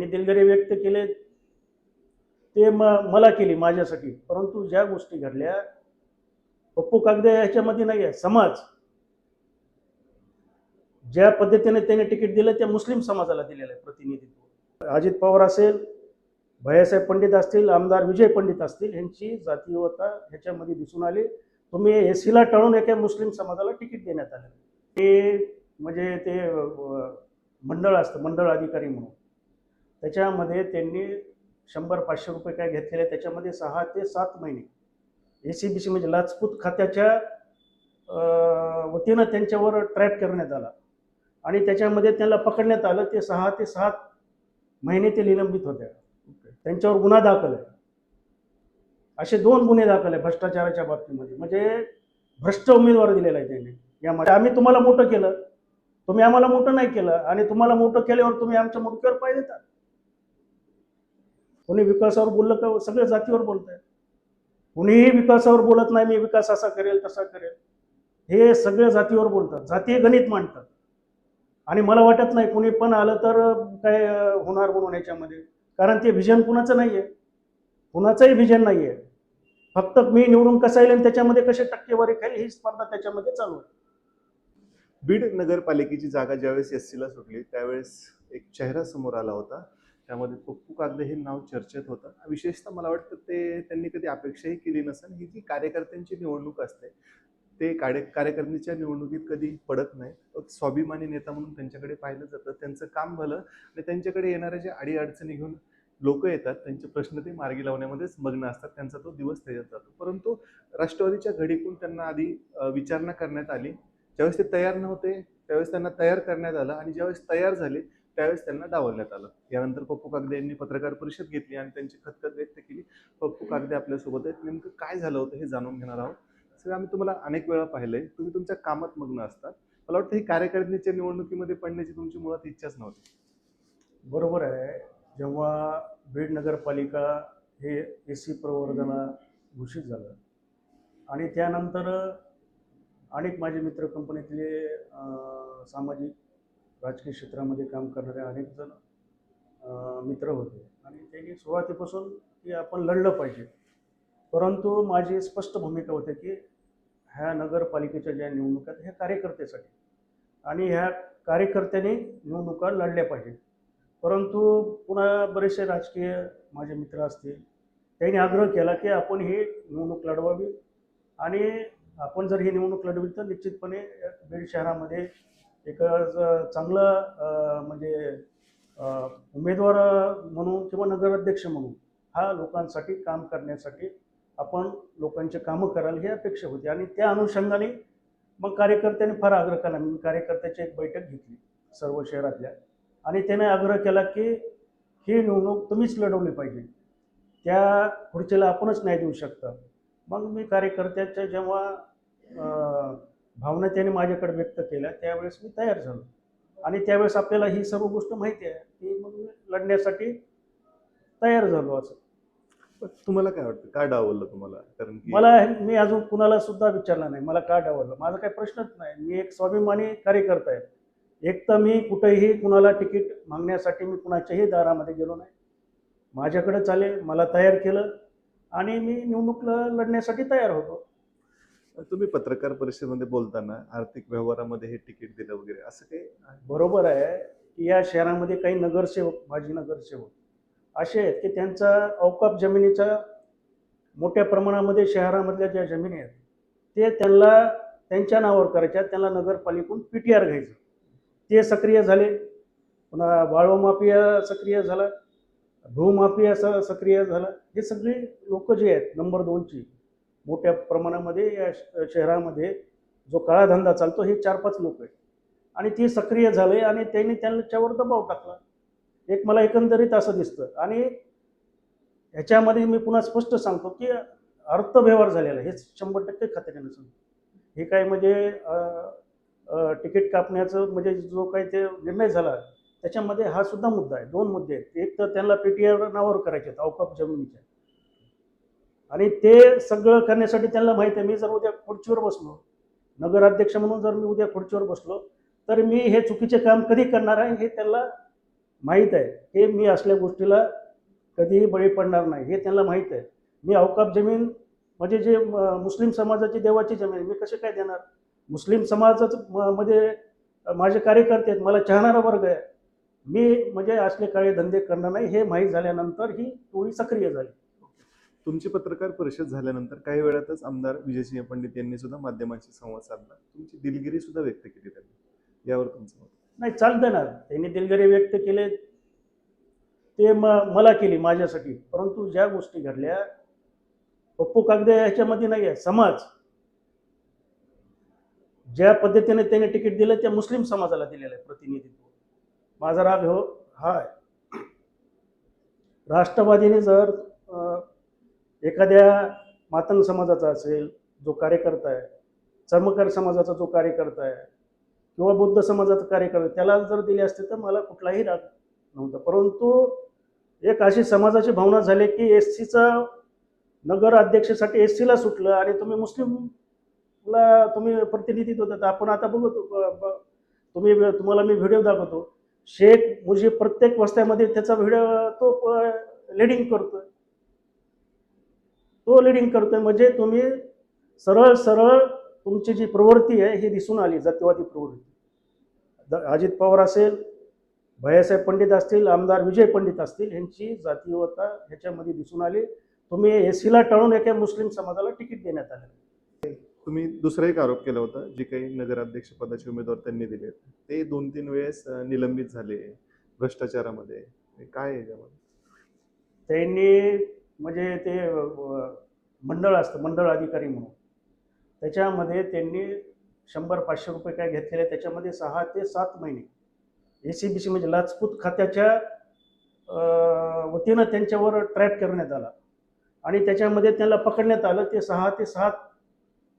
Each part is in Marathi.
त्यांनी दिलगिरी व्यक्त केले. ते म मला केली माझ्यासाठी. परंतु ज्या गोष्टी घडल्या पप्पू कागदे ह्याच्यामध्ये नाही आहे समाज. ज्या पद्धतीने त्याने तिकीट दिलं त्या मुस्लिम समाजाला दिलेलं आहे प्रतिनिधित्व. अजित पवार असेल भैयासाहेब पंडित असतील आमदार विजय पंडित असतील यांची जातीयता ह्याच्यामध्ये दिसून आली. तुम्ही एस सीला टाळून एका मुस्लिम समाजाला तिकीट देण्यात आलं. ते म्हणजे ते मंडळ असतं मंडळ अधिकारी म्हणून. त्याच्यामध्ये त्यांनी शंभर पाचशे रुपये काय घेतलेले त्याच्यामध्ये सहा ते सात महिने. ए सी बी सी म्हणजे लाचपूत खात्याच्या वतीनं त्यांच्यावर ट्रॅप करण्यात आला. आणि त्याच्यामध्ये त्यांना पकडण्यात आलं ते सहा ते सात महिने ते निलंबित होते त्यांच्यावर गुन्हा दाखल आहे. असे दोन गुन्हे दाखल आहे भ्रष्टाचाराच्या बाबतीमध्ये. म्हणजे भ्रष्ट उमेदवार दिलेला आहे त्यांनी. यामध्ये आम्ही तुम्हाला मोठं केलं. तुम्ही आम्हाला मोठं नाही केलं. आणि तुम्हाला मोठं केल्यावर तुम्ही आमच्या मुडक्यावर पाय देता. कोणी विकासावर बोललं का सगळ्या जातीवर बोलत आहे कुणीही विकासावर बोलत नाही मी विकास असा करेल तसा करेल. हे सगळे जातीवर बोलतात. जातीय गणित मांडतात. आणि मला वाटत नाही कुणी पण आलं तर काय होणार म्हणून याच्यामध्ये. कारण ते व्हिजन कुणाचं नाही आहे कुणाचंही व्हिजन नाही आहे फक्त मी निवडून कसा येईल आणि त्याच्यामध्ये कसे टक्केवारी खाईल ही स्पर्धा त्याच्यामध्ये चालू आहे. बीड नगरपालिकेची जागा ज्यावेळेस एस सीला सुटली त्यावेळेस एक चेहरा समोर आला होता. त्यामध्ये पप्पू कागदे हे नाव चर्चेत होतं. विशेषतः मला वाटतं ते त्यांनी कधी अपेक्षाही केली नसेल. ही जी कार्यकर्त्यांची निवडणूक असते ते कार्य कार्यकारिणीच्या निवडणुकीत कधी पडत नाही. स्वाभिमानी नेता म्हणून त्यांच्याकडे पाहिलं जातं. त्यांचं काम भलं आणि त्यांच्याकडे येणाऱ्या ज्या अडीअडचणी घेऊन लोक येतात त्यांचे प्रश्न ते मार्गी लावण्यामध्येच मग्न असतात. त्यांचा तो दिवस त्याच्यात जातो. परंतु राष्ट्रवादीच्या घडीकून त्यांना आधी विचारणा करण्यात आली. ज्यावेळेस ते तयार नव्हते त्यावेळेस त्यांना तयार करण्यात आलं आणि ज्यावेळेस तयार झाले त्यावेळेस त्यांना डावलण्यात आलं. यानंतर पप्पू कागदे यांनी पत्रकार परिषद घेतली आणि त्यांची खतखत व्यक्त केली. पप्पू कागदे आपल्यासोबत आहेत. नेमकं काय झालं होतं हे जाणून घेणार आहोत. सगळं आम्ही तुम्हाला अनेक वेळा पाहिलंय. तुम्ही तुमच्या कामात मग्न असतात. मला वाटतं ही कार्यकारिणीच्या निवडणुकीमध्ये पडण्याची तुमची मुळात इच्छाच नव्हती. बरोबर आहे. जेव्हा बीड नगरपालिका हे एस सी प्रवर्गाला घोषित झालं आणि त्यानंतर अनेक माझे मित्र कंपनीतले सामाजिक राजकीय क्षेत्रामध्ये काम करणारे अनेक जण मित्र होते. आणि त्यांनी सुरुवातीपासून की आपण लढलं पाहिजे. परंतु माझी स्पष्ट भूमिका होती की ह्या नगरपालिकेच्या ज्या निवडणुका आहेत ह्या कार्यकर्त्यासाठी. आणि ह्या कार्यकर्त्यांनी निवडणुका लढल्या पाहिजे परंतु पुन्हा बरेचसे राजकीय माझे मित्र असतील त्यांनी आग्रह केला की आपण ही निवडणूक लढवावी. आणि आपण जर ही निवडणूक लढवली तर निश्चितपणे बीड शहरामध्ये एक चांगलं म्हणजे उमेदवार म्हणून किंवा नगराध्यक्ष म्हणून हा लोकांसाठी काम करण्यासाठी आपण लोकांचे कामं कराल ही अपेक्षा होती. आणि त्या अनुषंगाने मग कार्यकर्त्यांनी फार आग्रह केला. मी कार्यकर्त्याची एक बैठक घेतली सर्व शहरातल्या. आणि त्याने आग्रह केला की ही निवडणूक तुम्हीच लढवली पाहिजे. त्या खुर्चीला आपणच नाही देऊ शकता. मग मी कार्यकर्त्याच्या जेव्हा भावना त्याने माझ्याकडे व्यक्त केल्या त्यावेळेस मी तयार झालो. आणि त्यावेळेस आपल्याला ही सर्व गोष्ट माहिती आहे की मग मी लढण्यासाठी तयार झालो असं. तुम्हाला काय वाटतं? काय डावललं तुम्हाला? कारण की मला मी अजून कुणाला सुद्धा विचारलं नाही. मला का डावललं? माझा काही प्रश्नच नाही. मी एक स्वाभिमानी कार्यकर्ता आहे. एक तर मी कुठेही कुणाला तिकीट मागण्यासाठी मी कुणाच्याही दारामध्ये गेलो नाही. माझ्याकडे चालेल मला तयार केलं आणि मी निवडणूक लढण्यासाठी तयार होतो. तुम्ही पत्रकार परिषदेमध्ये बोलताना आर्थिक व्यवहारामध्ये हे तिकीट दिलं वगैरे असं काही बरोबर आहे की या शहरामध्ये काही नगरसेवक माजी नगरसेवक असे आहेत की त्यांचा अवकाप जमिनीचा मोठ्या प्रमाणामध्ये शहरामधल्या ज्या जमिनी आहेत ते त्यांना त्यांच्या नावावर करायच्या त्यांना नगरपालिकेतून पी टी आर घ्यायचं. ते सक्रिय झाले. पुन्हा वाळवमाफिया सक्रिय झाला भूमाफिया स सक्रिय झाला. हे सगळे लोक जे आहेत नंबर दोनची मोठ्या प्रमाणामध्ये या श- शहरामध्ये जो काळा धंदा चालतो हे चार पाच लोक आहेत. आणि ती सक्रिय झाले आणि त्यांनी त्यांच्यावर दबाव टाकला. एक मला एकंदरीत असं दिसतं. आणि ह्याच्यामध्ये मी पुन्हा स्पष्ट सांगतो की अर्थव्यवहार झालेला हे शंभर टक्के खात्याने सांगतो. हे काय म्हणजे तिकीट कापण्याचं म्हणजे जो काही ते निर्णय झाला त्याच्यामध्ये हा सुद्धा मुद्दा आहे. दोन मुद्दे आहेत. एक तर त्यांना पी टी आर नावावर करायचे आहेत अवकाप जमिनीच्या. आणि ते सगळं करण्यासाठी त्यांना माहीत आहे. मी जर उद्या खुर्चीवर बसलो नगराध्यक्ष म्हणून जर मी उद्या खुर्चीवर बसलो तर मी हे चुकीचे काम कधी करणार आहे हे त्यांना माहीत आहे. हे मी असल्या गोष्टीला कधीही बळी पडणार नाही. हे त्यांना माहीत आहे. मी अवकाप जमीन म्हणजे जे म- मुस्लिम समाजाची देवाची जमीन मी कसे काय देणार? मुस्लिम समाजाचं म- म्हणजे, माझे कार्यकर्ते आहेत मला चाहणारा वर्ग आहे. मी म्हणजे असले काळे धंदे करणार नाही हे माहीत झाल्यानंतर ही टोळी सक्रिय झाली. तुमची पत्रकार परिषद झाल्यानंतर काही वेळातच आमदार विजयसिंह पंडित यांनी सुद्धा माध्यमांशी संवाद साधला. तुमची दिलगिरी सुद्धा व्यक्त केली त्यांनी. यावर तुमचं मत? नाही चालतं ना. त्यांनी दिलगिरी व्यक्त केले. ते म मला केली माझ्यासाठी. परंतु ज्या गोष्टी घडल्या पप्पू कागदे याच्यामध्ये नाही आहे. समाज. ज्या पद्धतीने त्याने तिकीट दिलं त्या मुस्लिम समाजाला दिलेलं आहे प्रतिनिधित्व. माझा राग हो हा आहे. राष्ट्रवादीने जर एखाद्या मातंग समाजाचा असेल जो कार्यकर्ता आहे चर्मकार समाजाचा जो कार्यकर्ता आहे किंवा बौद्ध समाजाचा कार्यकर्ता त्याला जर दिले असते तर मला कुठलाही राग नव्हता. परंतु एक अशी समाजाची भावना झाली की एस सीचा नगर अध्यक्षासाठी एस सीला सुटलं आणि तुम्ही मुस्लिमला तुम्ही प्रतिनिधित्व देता. आपण आता बघतो ब- तुम्ही तुम्हाला मी व्हिडिओ दाखवतो. शेख मुजीब प्रत्येक वस्त्यामध्ये त्याचा व्हिडिओ तो लिडिंग करतोय. तो लिडिंग करतोय. म्हणजे तुम्ही सरळ सरळ तुमची जी प्रवृत्ती आहे ही दिसून आली जातीवादी प्रवृत्ती. अजित पवार असेल भैयासाहेब पंडित असतील आमदार विजय पंडित असतील यांची जातीवता ह्याच्यामध्ये दिसून आली. तुम्ही एस सीला टाळून एका मुस्लिम समाजाला तिकीट देण्यात आलं. तुम्ही दुसरा एक आरोप केला होता जे काही नगराध्यक्ष पदाचे उमेदवार त्यांनी दिले. ते दोन तीन वेळेस निलंबित झाले भ्रष्टाचारामध्ये. काय त्यांनी म्हणजे ते मंडळ असतं मंडळ अधिकारी म्हणून. त्याच्यामध्ये त्यांनी शंभर पाचशे रुपये काय घेतलेले त्याच्यामध्ये सहा ते सात महिने. ए सी बी सी म्हणजे लाचपूत खात्याच्या वतीनं त्यांच्यावर ट्रॅप करण्यात आला. आणि त्याच्यामध्ये त्यांना पकडण्यात आलं ते सहा ते सात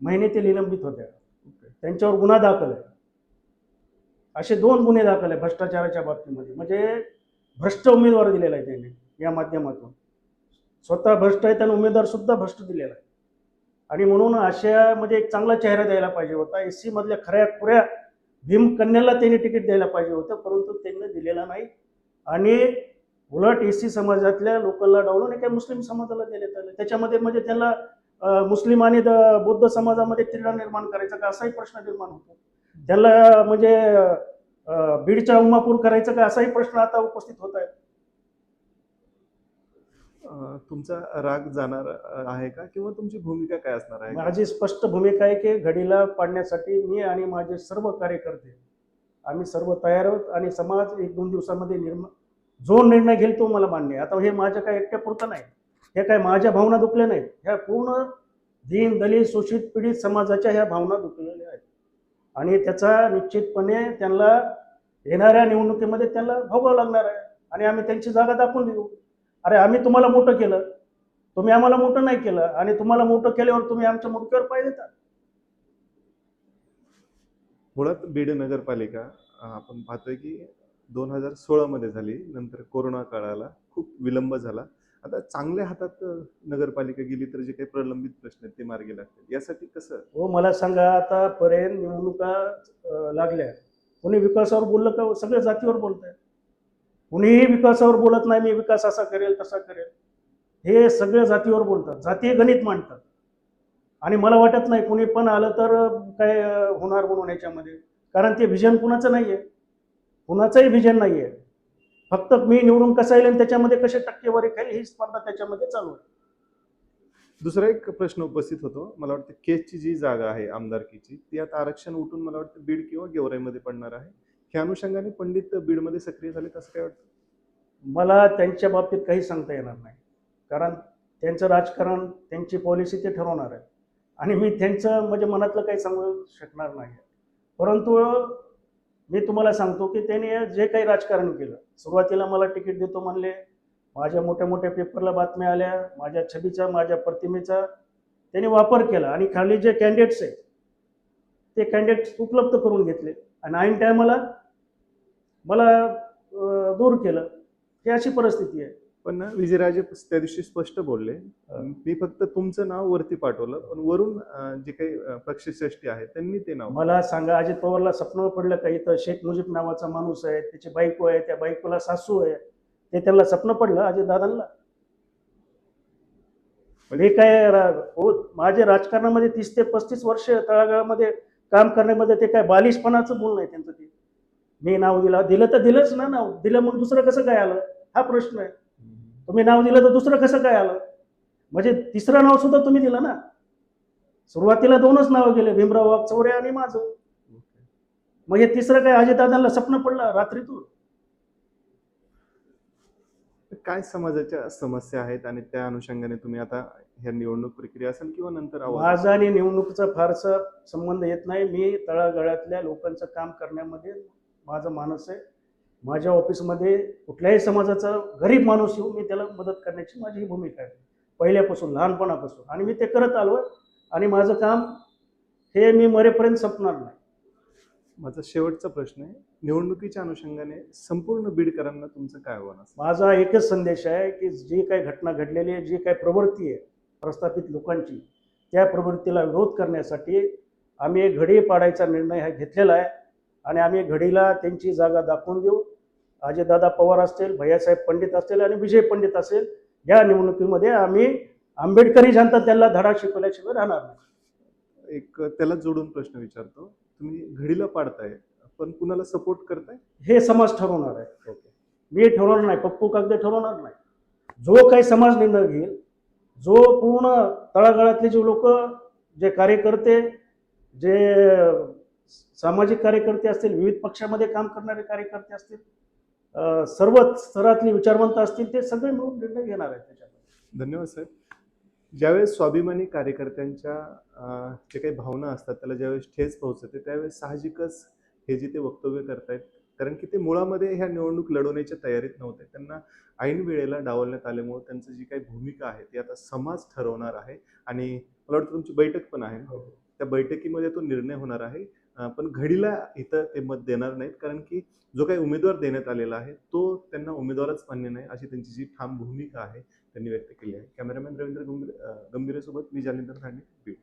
महिने ते निलंबित होत्या. त्यांच्यावर गुन्हा दाखल आहे. असे दोन गुन्हे दाखल आहे भ्रष्टाचाराच्या बाबतीमध्ये. म्हणजे भ्रष्ट उमेदवार दिलेला आहे त्यांनी या माध्यमातून. स्वतः भ्रष्ट आहे त्यांना उमेदवार सुद्धा भ्रष्ट दिलेला आहे. आणि म्हणून अशा म्हणजे एक चांगला चेहरा द्यायला पाहिजे होता. एस सी मधल्या खऱ्या खुऱ्या भीमकन्याला त्यांनी तिकीट द्यायला पाहिजे होतं परंतु त्यांनी दिलेला नाही. आणि उलट एस सी समाजातल्या लोकांना डावलून काही मुस्लिम समाजाला देण्यात आलं. त्याच्यामध्ये म्हणजे त्यांना मुस्लिम आणि द- बौद्ध समाजामध्ये तिरडा निर्माण करायचा का असाही प्रश्न निर्माण होतो. त्याला म्हणजे बीडच्या उमापूर करायचं का असाही प्रश्न आता उपस्थित होत आहे तुमचा राग जाणार आहे का? किंवा तुमची भूमिका काय असणार आहे? माझी स्पष्ट भूमिका आहे की घडीला पाडण्यासाठी मी आणि माझे सर्व कार्यकर्ते आम्ही सर्व तयार आहोत आणि समाज एक दोन दिवसामध्ये निर्माण जो निर्णय घेईल तो मला मान्य आहे. आता हे माझ्या काय एकट्यापुरतं नाही. हे काय माझ्या भावना दुखल्या नाहीत. ह्या पूर्ण दीन दलित शोषित पीडित समाजाच्या ह्या भावना दुखलेल्या आहेत. आणि त्याचा निश्चितपणे त्यांना येणाऱ्या निवडणुकीमध्ये त्यांना भोगावं लागणार आहे. आणि आम्ही त्यांची जागा दाखवून देऊ. अरे आम्ही तुम्हाला मोठं केलं. तुम्ही आम्हाला मोठं नाही केलं. आणि तुम्हाला मोठं केल्यावर तुम्ही आमच्या मुडक्यावर पाय देता. मुळात बीड नगरपालिका आपण पाहतोय की दोन हजार सोळामध्ये झाली. नंतर कोरोना काळाला खूप विलंब झाला. आता चांगल्या हातात नगरपालिका गेली तर जे काही प्रलंबित प्रश्न आहेत ते मार्गी लागतील. यासाठी कसं? हो मला सांगा आतापर्यंत निवडणुका अं, लागल्या. कोणी विकासावर बोललं का? सगळे जातीवर बोलत आहे कुणीही विकासावर बोलत नाही मी विकास असा करेल तसा करेल. हे सगळ्या जातीवर बोलतात. जातीय गणित मांडतात. आणि मला वाटत नाही कुणी पण आलं तर काय होणार म्हणून याच्यामध्ये. कारण ते व्हिजन कुणाचं नाही आहे कुणाचंही व्हिजन नाही आहे फक्त मी निवडून कसा येईल आणि त्याच्यामध्ये कसे टक्केवारी खाईल ही स्पर्धा त्याच्यामध्ये चालू आहे. दुसरा एक प्रश्न उपस्थित होतो. मला वाटतं केसची जी जागा आहे आमदारकीची ती आता आरक्षण उठून मला वाटतं बीड किंवा गेवराईमध्ये पडणार आहे. ह्या अनुषंगाने पंडित बीडमध्ये सक्रिय झाले असं काय वाटतं? मला त्यांच्या बाबतीत काही सांगता येणार नाही. कारण त्यांचं राजकारण त्यांची पॉलिसी ते ठरवणार आहे. आणि मी त्यांचं म्हणजे मनातलं काही सांगू शकणार नाही. परंतु मी तुम्हाला सांगतो की त्यांनी जे काही राजकारण केलं सुरुवातीला मला तिकीट देतो म्हणले. माझ्या मोठ्या मोठ्या पेपरला बातम्या आल्या माझ्या छबीचा माझ्या प्रतिमेचा त्यांनी वापर केला. आणि खाली जे कॅन्डिडेट्स आहेत ते कॅन्डिडेट्स उपलब्ध करून घेतले. आणि ऐन टायमाला मला दूर केलं. ही अशी परिस्थिती आहे. पण विजयराजे त्या दिवशी स्पष्ट बोलले. मी फक्त तुमचं नाव वरती पाठवलं पण वरून जे काही पक्षश्रेष्ठी आहे त्यांनी ते नाव मला सांगा अजित पवारला स्वप्न पडलं का? इथं शेख मुजीब नावाचा माणूस आहे त्याची बायको आहे त्या बायकोला सासू आहे. ते त्यांना स्वप्न पडलं अजित दादांना? हे काय हो माझे राजकारणामध्ये तीस ते पस्तीस वर्ष तळागाळामध्ये काम करण्यामध्ये ते काय बालिशपणाचं बोलणं आहे त्यांचं ते. मी नाव दिलं दिलं तर दिलंच ना नाव. दिलं मग दुसरं कसं काय आलं? हा प्रश्न आहे. तुम्ही नाव दिलं तर दुसरं कसं काय आलं? म्हणजे तिसरं नाव सुद्धा तुम्ही दिलं ना. सुरुवातीला दोनच नावं गेले भीमराव वाघ चौरे आणि माझं. मग हे तिसरं काय? अजितदादांना स्वप्न पडलं रात्रीतून? काय समाजाच्या समस्या आहेत आणि त्या अनुषंगाने तुम्ही आता ह्या निवडणूक प्रक्रिया असेल किंवा नंतर आवाज? माझा आणि निवडणुकीचा फारसा संबंध येत नाही. मी तळागाळातल्या लोकांचं काम करण्यामध्ये माझं मानस आहे. माझ्या ऑफिसमध्ये कुठल्याही समाजाचा गरीब माणूस येऊन मी त्याला मदत करण्याची माझी ही भूमिका आहे. पहिल्यापासून लहानपणापासून. आणि मी ते करत आलो आहे आणि माझं काम हे मी मरेपर्यंत संपणार नाही. माझा शेवटचा प्रश्न आहे निवडणुकीच्या अनुषंगाने संपूर्ण बीडकरांना तुमचं काय आव्हान असेल? माझा एकच संदेश आहे की जी काही घटना घडलेली आहे जी काही प्रवृत्ती आहे प्रस्थापित लोकांची त्या प्रवृत्तीला विरोध करण्यासाठी आम्ही एक घडी पाडायचा निर्णय हा घेतलेला आहे आणि आम्ही घडीला त्यांची जागा दाखवून देऊ. अजयदादा पवार असतील भैयासाहेब पंडित असतील आणि विजय पंडित असेल या निवडणुकीमध्ये आम्ही आंबेडकरी जनता त्यांना धडा शिकवल्याशिवाय राहणार नाही. एक त्याला जोडून प्रश्न विचारतो. तुम्ही घडीला पाडताय पण कुणाला सपोर्ट करताय? हे समाज ठरवणार आहे. मी ठरवणार नाही पप्पू कागदे ठरवणार नाही. जो काही समाज निर्णय घेईल जो पूर्ण तळागाळातले जे लोक जे कार्यकर्ते जे सामाजिक कार्यकर्ते असतील विविध पक्षामध्ये काम करणारे कार्यकर्ते असतील अं, सर्व स्तरातली विचारवंत असतील ते सगळे मिळून निर्णय घेणार आहेत त्याच्यामध्ये. धन्यवाद साहेब. ज्यावेळेस स्वाभिमानी कार्यकर्त्यांच्या जे काही भावना असतात त्याला ज्यावेळेस ठेच पोहोचते त्यावेळेस साहजिकच हे जे ते वक्तव्य करतायत. कारण की ते मुळामध्ये ह्या निवडणूक लढवण्याच्या तयारीत नव्हते. त्यांना ऐन वेळेला डावलण्यात आल्यामुळे त्यांचं जी काही भूमिका आहे ती आता समाज ठरवणार आहे आणि मला वाटतं तुमची बैठक पण आहे. त्या बैठकीमध्ये तो निर्णय होणार आहे. पण घडीला इथं ते मत देणार नाहीत. कारण की जो काही उमेदवार देण्यात आलेला आहे तो त्यांना उमेदवारच मान्य नाही अशी त्यांची जी ठाम भूमिका आहे त्यांनी व्यक्त केली आहे. कॅमेरामॅन रवींद्र गंभीर गंभीरेसोबत मी जालिंदर खांडे बीड.